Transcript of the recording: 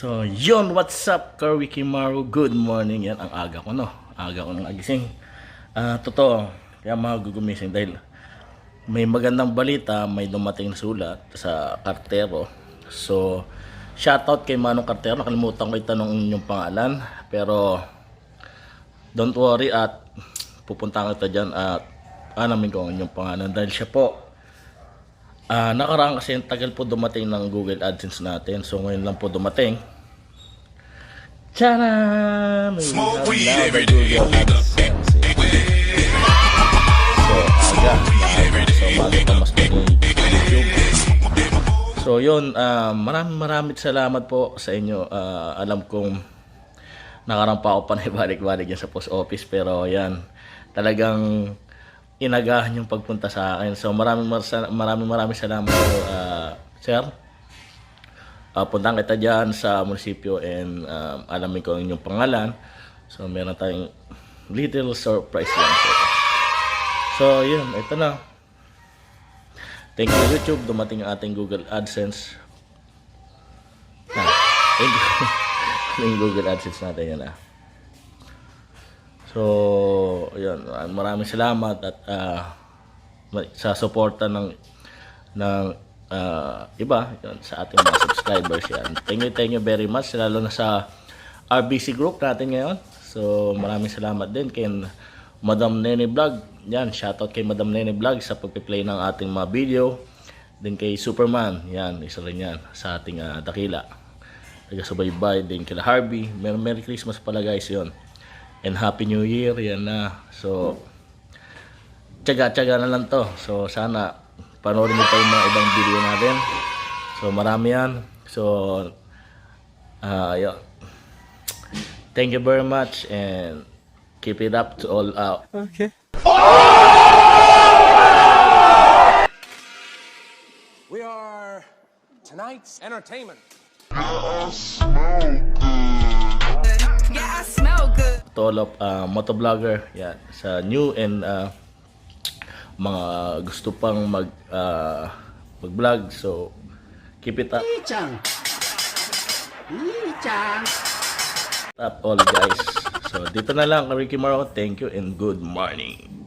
Yon, what's up, Kerwin Kimaru? Good morning. Yan, ang aga ko, no? Aga ko nang agising. Ah, totoo. Kaya mga gugumising dahil may magandang balita, may dumating na sulat sa kartero. So, shoutout kay Manong Kartero. Nakalimutan ko itanong yung pangalan. Pero, don't worry at pupunta kita dyan at anamin ko ang inyong pangalan dahil siya po Ah, nakaraan kasi tagal po dumating ng Google AdSense natin. So ngayon lang po dumating. Have Smoke weed every day. So, aga. So, bago mas. So, yun. ah, maraming maraming salamat po sa inyo. Ah, alam kong nakarang pa ako panay-balik-balik yan sa post office. Pero, yan. Talagang inagahan yung pagpunta sa akin. So maraming maraming maraming salamat po, ah, sir. Uh, puntahan kita dyan sa munisipyo and um, alamin ko ang inyong pangalan. So meron tayong little surprise lang po. So yun, ito na. Thank you YouTube, dumating ang ating Google AdSense. Ah, yung Google AdSense natin yan ah. So, yun, maraming salamat at ma- sa suporta ng ng ah, iba yun, sa ating mga subscribers yan. Thank you, thank you very much lalo na sa RBC group natin ngayon. So, maraming salamat din kay Madam Nene Vlog. Yan, shoutout kay Madam Nene Vlog sa pagpi-play ng ating mga video. Din kay Superman, yan, isa rin yan sa ating ah, dakila. Taga-subaybay din kila Harvey. Merry, Merry Christmas pala guys yon And Happy New Year, yan na. So, tsaga-tsaga na lang to. So, sana panoorin mo pa yung mga ibang video natin. So, marami yan. So, ah yun. Thank you very much and keep it up to all out. Okay. We are tonight's entertainment. Yeah, I smell good. to all of uh, motovlogger yan sa new and uh, mga gusto pang mag uh, mag-vlog. So keep it up. Chang. Chang. up all guys. So dito na lang Ricky Maro thank you and good morning